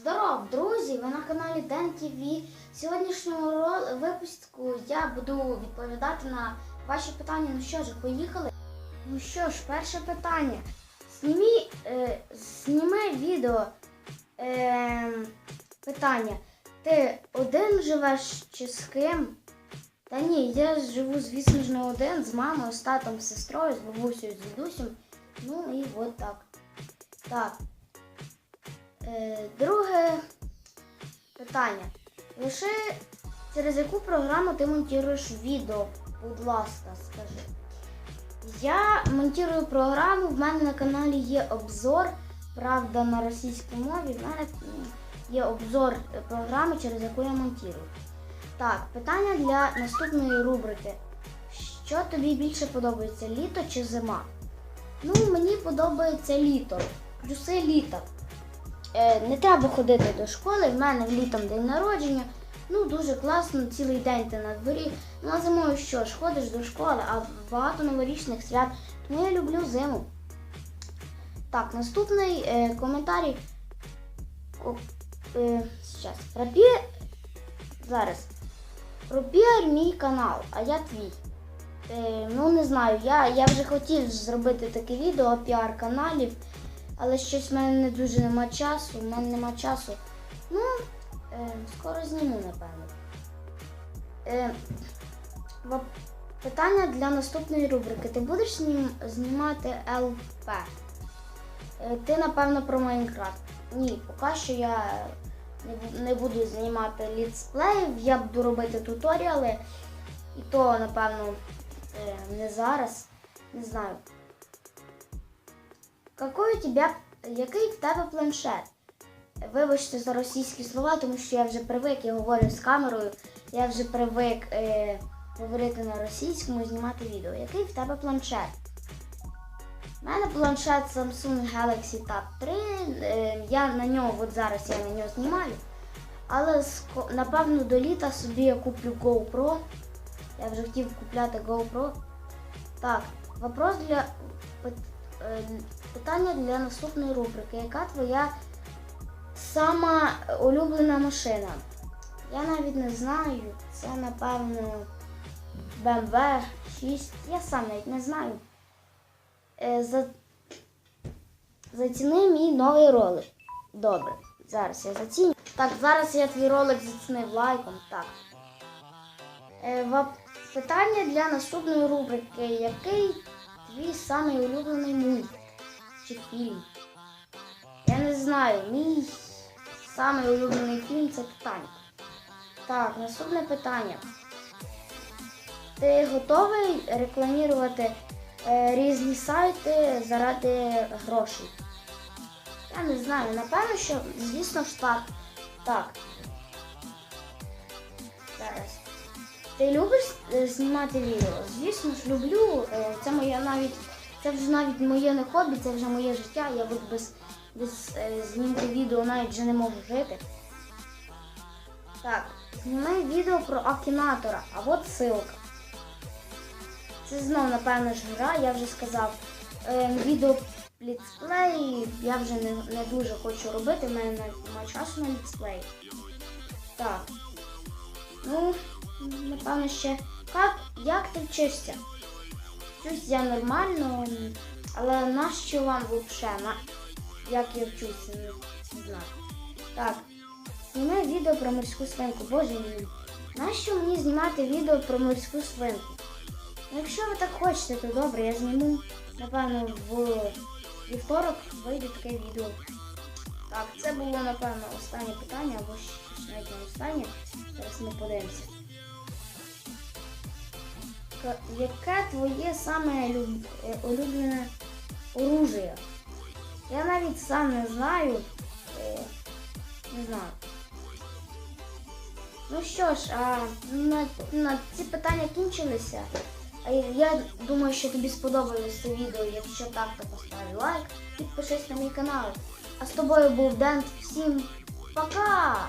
Здоров, друзі! Ви на каналі Ден ТВ. В сьогоднішньому випуску я буду відповідати на ваші питання. Ну що ж, поїхали? Ну що ж, перше питання. Знімі, е, зніми відео. Е, питання. Ти один живеш чи з ким? Та ні, я живу, звісно ж, не один, з мамою, з татом, з сестрою, з бабусею, з дідусем. Ну і от так. Так. Е, друге питання. Лише через яку програму ти монтуєш відео, будь ласка, скажи. Я монтую програму, в мене на каналі є обзор, правда, на російській мові. В мене є обзор програми, через яку я монтую. Так, питання для наступної рубрики. Що тобі більше подобається, літо чи зима? Ну, мені подобається літо. Плюси літа. Е, не треба ходити до школи, в мене літом день народження. Ну, дуже класно, цілий день ти на дворі. Ну а зимою що ж, ходиш до школи, а багато новорічних свят. Тому я люблю зиму. Так, наступний е, коментарій. Ко- Е, щас. Пропі... Зараз. Пропіар мій канал, а я твій. Е, ну, не знаю, я, я вже хотів зробити таке відео піар каналів, але щось в мене не дуже нема часу. У мене нема часу. Ну, е, скоро зніму, напевно. Е, питання для наступної рубрики. Ти будеш знім, знімати ЛП? Е, ти, напевно, про Майнкрафт. Ні, поки що я не, не буду знімати літсплеїв, я буду робити туторіали. І то, напевно, е, не зараз. Не знаю. Какой у тебе, який в тебе планшет? Вибачте за російські слова, тому що я вже привик, я говорю з камерою, я вже привик е, говорити на російському і знімати відео. Який в тебе планшет? У мене планшет Samsung Galaxy Tab 3. Е, я на нього, от зараз я на нього знімаю. Але напевно до літа собі я куплю GoPro. Я вже хотів купляти GoPro. Так, вопрос для питання для наступної рубрики. Яка твоя сама улюблена машина? Я навіть не знаю. Це напевно BMW 6. Я сам навіть не знаю. Е, за... Заціни мій новий ролик. Добре, зараз я заціню. Так, зараз я твій ролик зацінив лайком. Так. Е, Питання для наступної рубрики. Який твій самий улюблений мульт чи фільм? Я не знаю. Мій самий улюблений фільм це Титанік. Так, наступне питання. Ти готовий рекламувати е, різні сайти заради грошей? Я не знаю. Напевно, що, звісно ж так. Так. Ти любиш е, знімати відео? Звісно ж, люблю. Е, Це моє навіть, це вже навіть моє не хобі, це вже моє життя. Я буду без, без е, знімки відео навіть вже не можу жити. Так, знімай відео про Акінатора, а от ссылка. Це знов, напевно, ж гра, я вже сказав. Відео літсплей я вже не, не дуже хочу робити, в мене немає часу на літсплей. Так. Ну, напевно, ще. Як, як ти вчишся? Вчусь я нормально, але нащо вам взагалі? На... Як я вчуся? Не, знаю. Так. Знімай відео про морську свинку. Боже мій. Нащо мені знімати відео про морську свинку? Ну, якщо ви так хочете, то добре, я зніму, напевно, в вівторок вийде таке відео. Так, це було, напевно, останнє питання, або ще навіть останнє. Зараз ми подивимося. Яке твоє саме е, улюблене оружие? Я навіть сам не знаю. Е, Не знаю. Ну що ж, а на, на ці питання кінчилися. Я думаю, що тобі сподобалось це відео. Якщо так, то постав лайк, підпишись на мій канал. А з тобою був Дент. Всім пока!